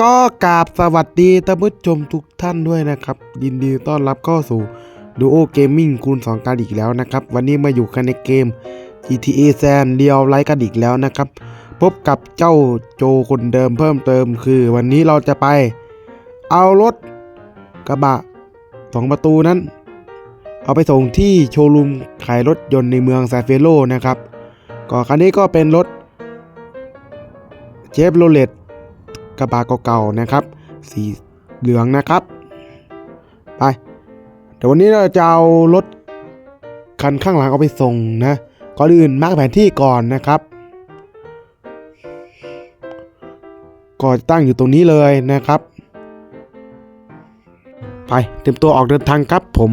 ก็กราบสวัสดีท่านผู้ชมทุกท่านด้วยนะครับ ยินดีต้อนรับเข้าสู่ Duo Gaming คูณ2กันอีกแล้วนะครับ วันนี้มาอยู่กันในเกม GTA San เดียวไลท์กันอีกแล้วนะครับ พบกับเจ้าโจคนเดิมเพิ่มเติมคือ วันนี้เราจะไป เอารถกระบะสองประตูนั้น เอาไปส่งที่โชว์รูมขายรถยนต์ในเมืองซาเฟโลนะครับก็คันนี้ก็เป็นรถเชฟโรเลต กระบะเก่าๆนะครับ สีเหลืองนะครับ ไปเดี๋ยววันนี้เราจะเอารถคันข้างหลังเอาไปส่งนะก่อนอื่นมาร์กแผนที่ก่อนนะครับก็ตั้งอยู่ตรงนี้เลยนะครับ ไปเตรียมตัวออกเดินทางครับผม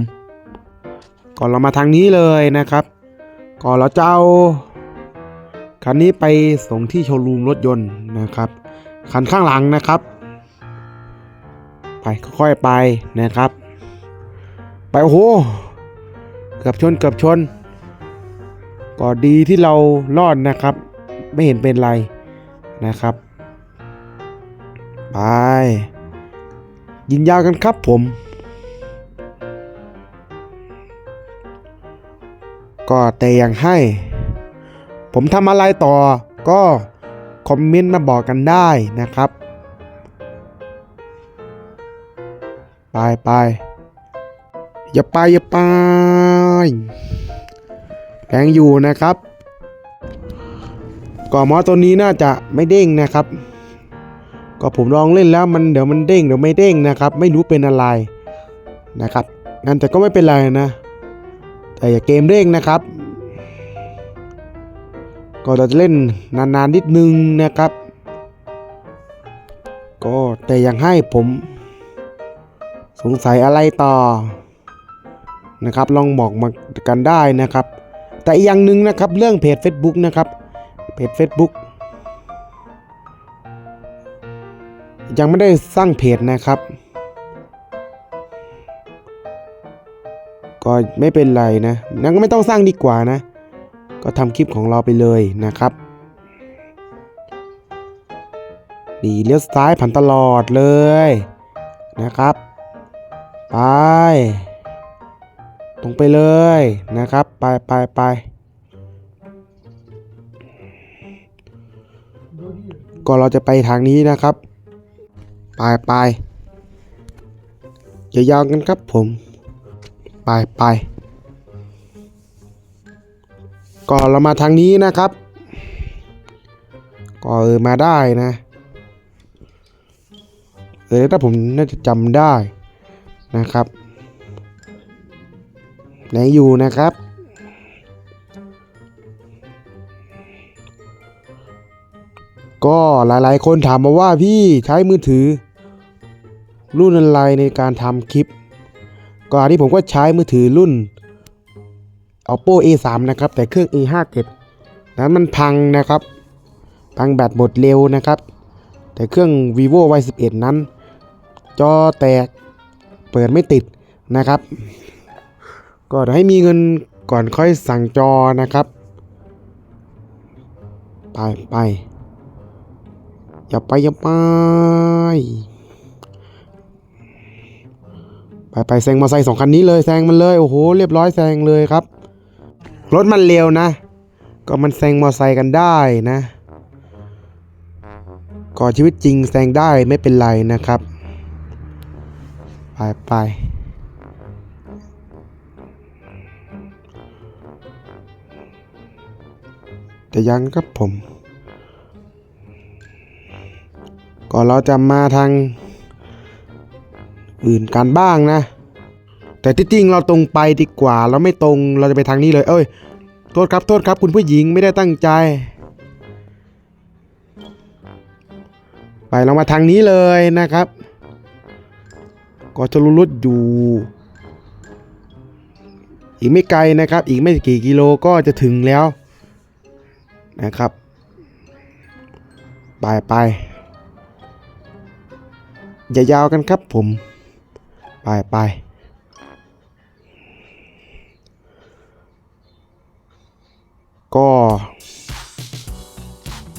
ก่อนเรามาทางนี้เลยนะครับ ก่อนเราจะเอาคันนี้ไปส่งที่โชว์รูมรถยนต์นะครับ คันข้างหลังนะครับ ไปค่อยๆไปนะครับ ไปโอ้โหเกือบชนเกือบชน ก็ดีที่เรารอดนะครับ ไม่เห็นเป็นไรนะครับ ไป ยิงยาวกันครับผม ก็แต่ยังให้ ผมทำอะไรต่อก็ คอมเมนต์มาบอกกันได้นะครับ ไปไปอย่าไปอย่าไปแรงอยู่นะครับก่อมอตัวนี้น่าจะไม่เด้งนะครับ ก็ผมลองเล่นแล้วมันเดี๋ยวมันเด้งเดี๋ยวไม่เด้งนะครับ ไม่รู้เป็นอะไรนะครับงั้นแต่ก็ไม่เป็นไรนะ แต่อย่าเกมเร่งนะครับ ก็เราจะเล่นนานๆนิดนึงนะครับ ก็แต่ยังให้ผมสงสัยอะไรต่อนะครับ ลองบอกมากันได้นะครับ แต่อีกอย่างหนึ่งนะครับเรื่องเพจ Facebook นะครับเพจ Facebook ยังไม่ได้สร้างเพจนะครับ ก็ไม่เป็นไรนะนั่นก็ไม่ต้องสร้างดีกว่านะ ก็ทำคลิปของเราไปเลยนะครับดีเลี้ยวซ้ายผ่านตลอดเลยนะครับ ไป ตรงไปเลยนะครับ ไปไปไปก็เราจะไปทางนี้นะครับ ไปไปยายาวกันครับผม ไปไป ก็เรามาทางนี้นะครับ ก็เออมาได้นะเออถ้าผมน่าจะจำได้นะครับไหนอยู่นะครับ ก็หลายๆ คนถามมาว่าพี่ใช้มือถือ รุ่นอะไรในการทำคลิปก่อนที่ผมก็ใช้มือถือรุ่น oppo a3 นะครับ แต่เครื่อง a57 นั้นมันพังนะครับ พังแบตหมดเร็วนะครับ แต่เครื่อง vivo y11 นั้น จอแตก เปิดไม่ติดนะครับ ก็ให้มีเงินก่อนค่อยสั่งจอนะครับ ไปไปอย่าไปอย่าไปไปไปแซงมอเตอร์ไซสองคันนี้เลยแซงมันเลย โอ้โห เรียบร้อยแซงเลยครับ รถมันเร็วนะ ก็มันแซงมอเตอร์ไซค์กันได้นะก็ชีวิตจริงแซงได้ไม่เป็นไรนะครับ ไปไปแต่ยังครับผม ก็เราจะมาทางอื่นกันบ้างนะ แต่ที่จริงเราตรงไปดีกว่า เราไม่ตรงเราจะไปทางนี้เลย เอ้ย โทษครับโทษครับ คุณผู้หญิงไม่ได้ตั้งใจ ไปเรามาทางนี้เลยนะครับ ก็จะรู้รถอยู่ อีกไม่ไกลนะครับ อีกไม่กี่กิโลก็จะถึงแล้วนะครับ ไปไปอย่ายาวกันครับผม ไปไป ก็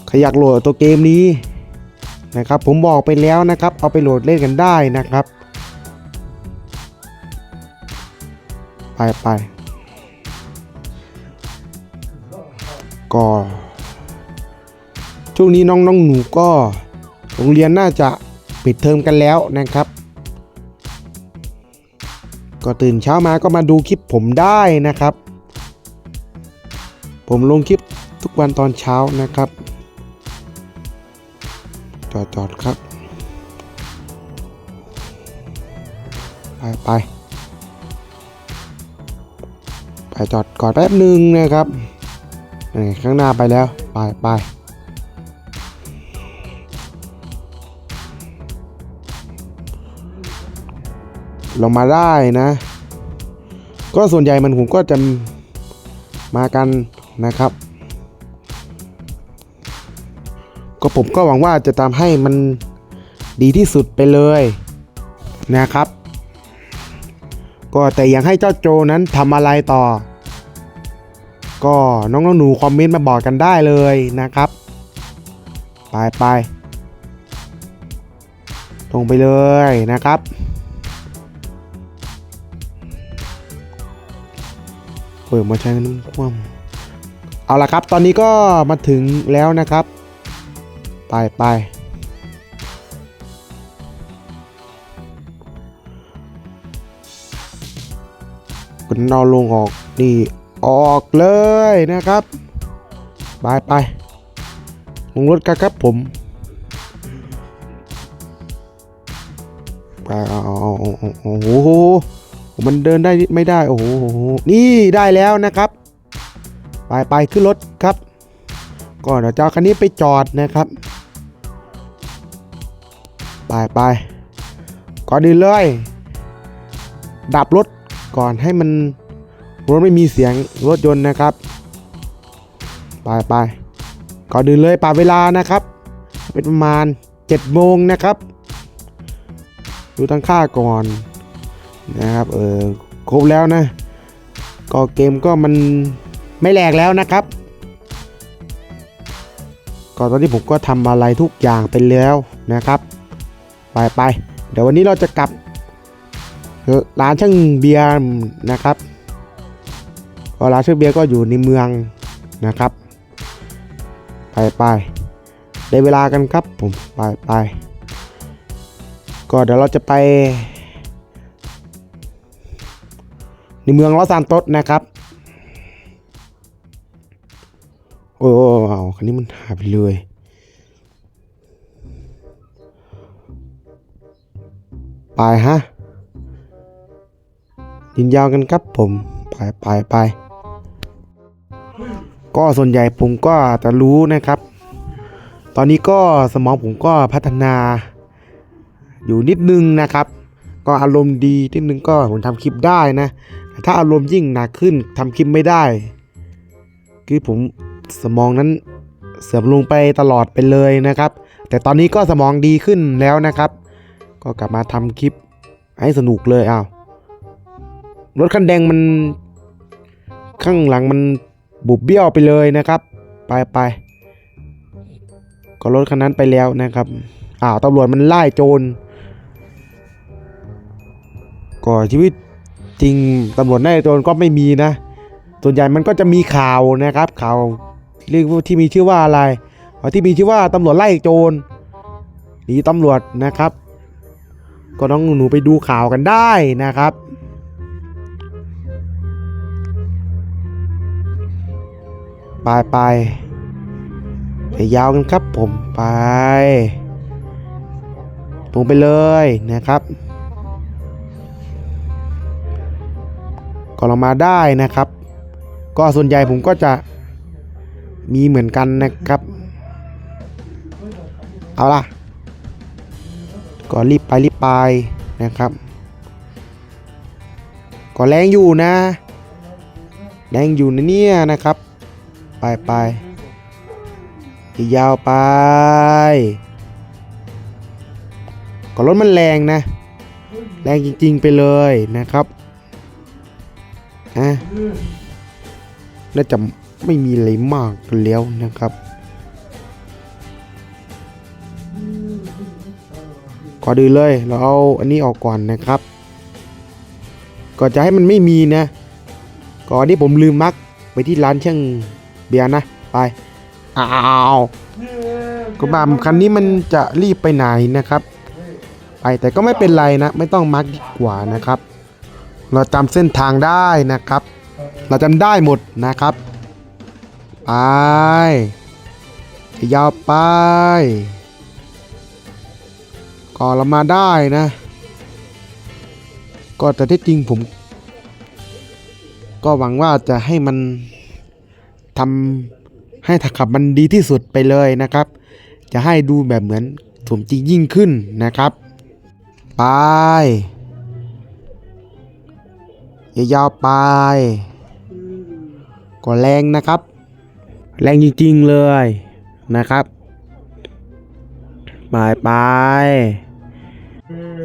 ใครอยากโหลดตัวเกมนี้นะครับ ผมบอกไปแล้วนะครับ เอาไปโหลดเล่นกันได้นะครับ ไปไปก็ช่วงนี้น้องน้องหนูก็โรงเรียนน่าจะปิดเทอมกันแล้วนะครับ ก็ตื่นเช้ามาก็มาดูคลิปผมได้นะครับ ผมลงคลิปทุกวันตอนเช้านะครับ จอดจอดครับ ไปไปไปจอดก่อนแป๊บหนึ่งนะครับนี่ข้างหน้าไปแล้ว ไปไปลงมาได้นะ ก็ส่วนใหญ่มันผมก็จะมากัน นะครับ ก็ผมก็หวังว่าจะทำให้มันดีที่สุดไปเลยนะครับ ก็แต่อยากให้เจ้าโจนั้นทำอะไรต่อ ก็น้องๆหนูคอมเมนต์มาบอกกันได้เลยนะครับ ไปไปตรงไปเลยนะครับเปิดมาใช้นมันคว่ำ เอาละครับ ตอนนี้ก็มาถึงแล้วนะครับ ไปไปคุณนอนลงออกนี่ออกเลยนะครับ ไปไปลงรถกันครับผมไปอาเอโอ้โห มันเดินได้ไม่ได้ โอ้โห นี่ได้แล้วนะครับ ไปไปขึ้นรถครับ ก็เดี๋ยวจะเอาคันนี้ไปจอดนะครับ ไปไปก่อนอื่นเลย ดับรถก่อนให้มันรถไม่มีเสียงรถยนต์นะครับ ไปไปก่อนอื่นเลยป่าเวลานะครับ เป็นประมาณ7โมงนะครับ ดูตั้งค่าก่อนนะครับเออครบแล้วนะ ก็เกมก็มัน ไม่แหลกแล้วนะครับก็ตอนนี้ผมก็ทำอะไรทุกอย่างไปแล้วนะครับ ไปไปเดี๋ยววันนี้เราจะกลับร้านช่างเบียร์นะครับก็ร้านช่างเบียร์ก็อยู่ในเมืองนะครับ ไปไปได้เวลากันครับผมไปไปก็เดี๋ยวเราจะไป ในเมืองลอสซานโตสนะครับ โอ้เอาคันนี้มันหายไปเลยไปฮะยินยาวกันครับผมไปไปไปก็ส่วนใหญ่ผมก็จะรู้นะครับ ตอนนี้ก็สมองผมก็พัฒนาอยู่นิดนึงนะครับ ก็อารมณ์ดีนิดนึงก็ผมทำคลิปได้นะ ถ้าอารมณ์ยิ่งหนักขึ้นทำคลิปไม่ได้ คือผม สมองนั้นเสื่อมลงไปตลอดไปเลยนะครับ แต่ตอนนี้ก็สมองดีขึ้นแล้วนะครับ ก็กลับมาทำคลิปให้สนุกเลยอ้าวรถคันแดงมัน ข้างหลังมันบุบเบี้ยวไปเลยนะครับ ไปไปก็รถคันนั้นไปแล้วนะครับอ้าวตำรวจมันไล่โจรก็ชีวิตจริงตำรวจไล่โจรก็ไม่มีนะ ส่วนใหญ่มันก็จะมีข่าวนะครับข่าว เรียกว่าที่มีชื่อว่าอะไรที่มีชื่อว่าตำรวจไล่โจรหนีตำรวจนะครับ ก็ต้องหนูไปดูข่าวกันได้นะครับไปไปไปยาวกันครับผมไปตรงไปเลยนะครับก็ลงมาได้นะครับ ก็ส่วนใหญ่ผมก็จะ มีเหมือนกันนะครับ เอาล่ะก็รีบไปรีบไปนะครับ ก็แรงอยู่นะ แรงอยู่นะเนี่ยนะครับ ไปไปยาวไป ก็รถมันแรงนะ แรงจริงๆไปเลยนะครับอะน่าจะ ไม่มีอะไรมากแล้วนะครับ ก่อนอื่นเลยเราเอาอันนี้ออกก่อนนะครับ ก่อนจะให้มันไม่มีนะ ก่อนที่ผมลืมมักไปที่ร้านช่างเบียร์นะ ไปอ้าวกระบะคันนี้มันจะรีบไปไหนนะครับ ไปแต่ก็ไม่เป็นไรนะ ไม่ต้องมักดีกว่านะครับ เราจำเส้นทางได้นะครับ เราจำได้หมดนะครับ ไปยาวไปก่อนเรามาได้นะ ก็แต่ที่จริงผม ก็หวังว่าจะให้มันทำให้ถักขับมันดีที่สุดไปเลยนะครับ จะให้ดูแบบเหมือนสมจริงยิ่งขึ้นนะครับ ไปยาวไป ก็แรงนะครับ แรงจริงๆเลยนะครับไปไป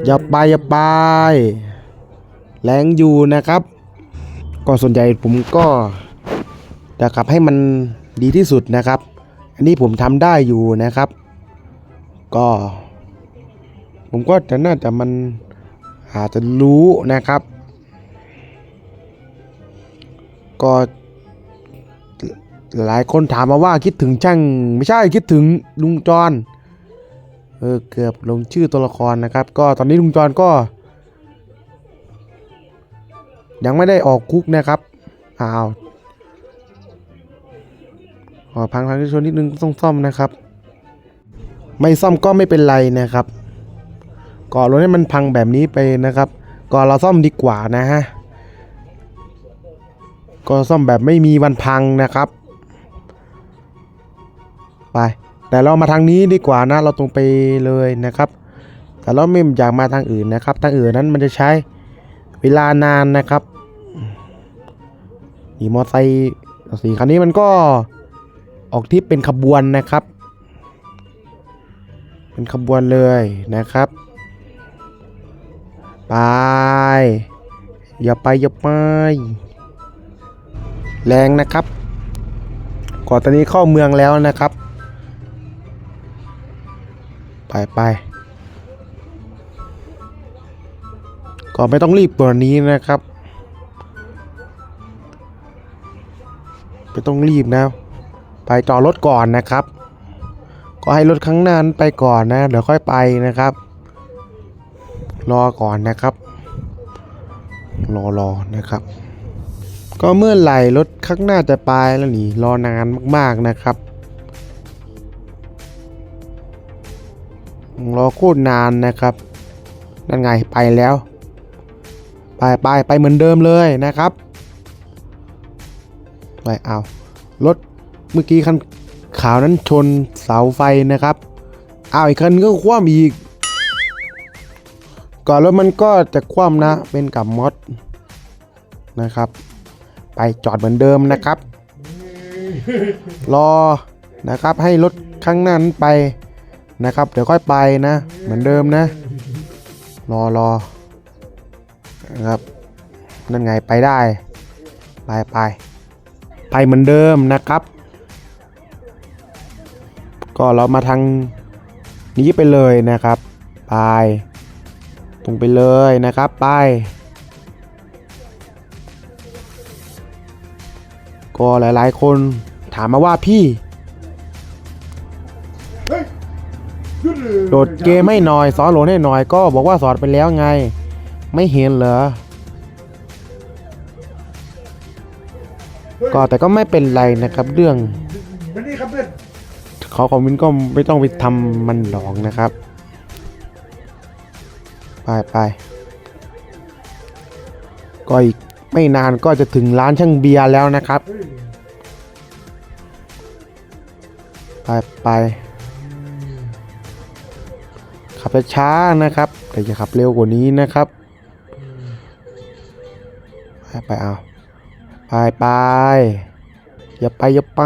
อย่าไปอย่าไปแรงอยู่นะครับ ก็ส่วนใหญ่ผมก็จะขับให้มันดีที่สุดนะครับ อันนี้ผมทำได้อยู่นะครับ ก็ ผมก็จะน่าจะมันอาจจะรู้นะครับ ก็ หลายคนถามมาว่าคิดถึงช่างไม่ใช่คิดถึงลุงจรเออเกือบลงชื่อตัวละครนะครับ ก็ตอนนี้ลุงจรก็ ยังไม่ได้ออกคุกนะครับอ้าวขอพังพังที่ชนนิดนึงต้องซ่อมนะครับ ไม่ซ่อมก็ไม่เป็นไรนะครับก่อรถให้มันพังแบบนี้ไปนะครับ ก่อเราซ่อมดีกว่านะฮะก็ซ่อมแบบไม่มีวันพังนะครับ ไป แต่เรามาทางนี้ดีกว่านะ เราตรงไปเลยนะครับ แต่เราไม่อยากมาทางอื่นนะครับ ทางอื่นนั้นมันจะใช้เวลานานนะครับนี่มอไซค์สีคันนี้มันก็ออกทริปเป็นขบวนนะครับ เป็นขบวนเลยนะครับ ไป อย่าไปอย่าไป แรงนะครับ ก่อนตอนนี้เข้าเมืองแล้วนะครับ ไปไปก็ไม่ต้องรีบตัวนี้นะครับ ไม่ต้องรีบนะ ไปจอดรถก่อนนะครับ ก็ให้รถข้างหน้านั้นไปก่อนนะ เดี๋ยวค่อยไปนะครับ รอก่อนนะครับ รอรอนะครับ ก็เมื่อไหร่รถข้างหน้าจะไปแล้วนี่รอนานมากๆนะครับ รอโคตรนานนะครับนั่นไงไปแล้ว ไปไปไปเหมือนเดิมเลยนะครับไปเอารถเมื่อกี้คันขาวนั้นชนเสาไฟนะครับเอาอีกคันก็คว่ำอีก ก่อนรถมันก็จะคว่ำนะเป็นกับมอสนะครับ ไปจอดเหมือนเดิมนะครับ รอนะครับให้รถข้างหน้านั้นไป นะครับ เดี๋ยวค่อยไปนะ เหมือนเดิมนะ รอรอนะครับนั่นไงไปได้ ไปไปไปเหมือนเดิมนะครับ ก็เรามาทางนี้ไปเลยนะครับ ไปตรงไปเลยนะครับ ไป ก็หลายๆคนถามมาว่าพี่ โดดเกมให้หน่อยสอนโหลดให้หน่อยก็บอกว่าสอนไปแล้วไง ไม่เห็นเหรอ ก็แต่ก็ไม่เป็นไรนะครับ เรื่องวันนี้ครับเพื่อนเขาคอมเมนก็ไม่ต้องไปทำมันหรอกนะครับ ไปไปก็อีกไม่นานก็จะถึงร้านช่างเบียร์แล้วนะครับ ไปไป ขับช้าๆนะครับ แต่อย่าขับเร็วกว่านี้นะครับ ไปไปเอาไปไปอย่าไปอย่าไป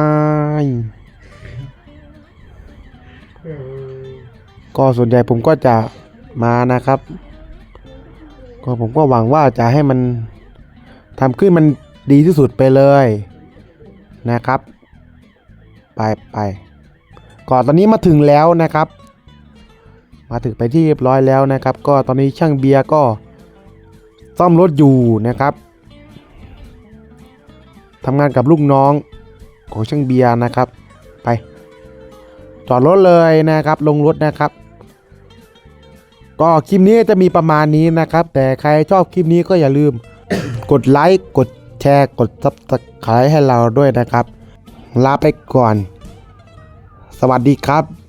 ก็ส่วนใหญ่ผมก็จะมานะครับ ก็ผมก็หวังว่าจะให้มันทำขึ้นมันดีที่สุดไปเลยนะครับ ไปไปก่อนตอนนี้มาถึงแล้วนะครับ มาถึงไปที่เรียบร้อยแล้วนะครับ ก็ตอนนี้ช่างเบียร์ก็ซ่อมรถอยู่นะครับทำงานกับลูกน้องของช่างเบียร์นะครับ ไป จอดรถเลยนะครับ ลงรถนะครับ ก็คลิปนี้จะมีประมาณนี้นะครับ แต่ใครชอบคลิปนี้ก็อย่าลืม กดไลค์กดแชร์กดซับสไครต์ให้เราด้วยนะครับ ลาไปก่อน สวัสดีครับ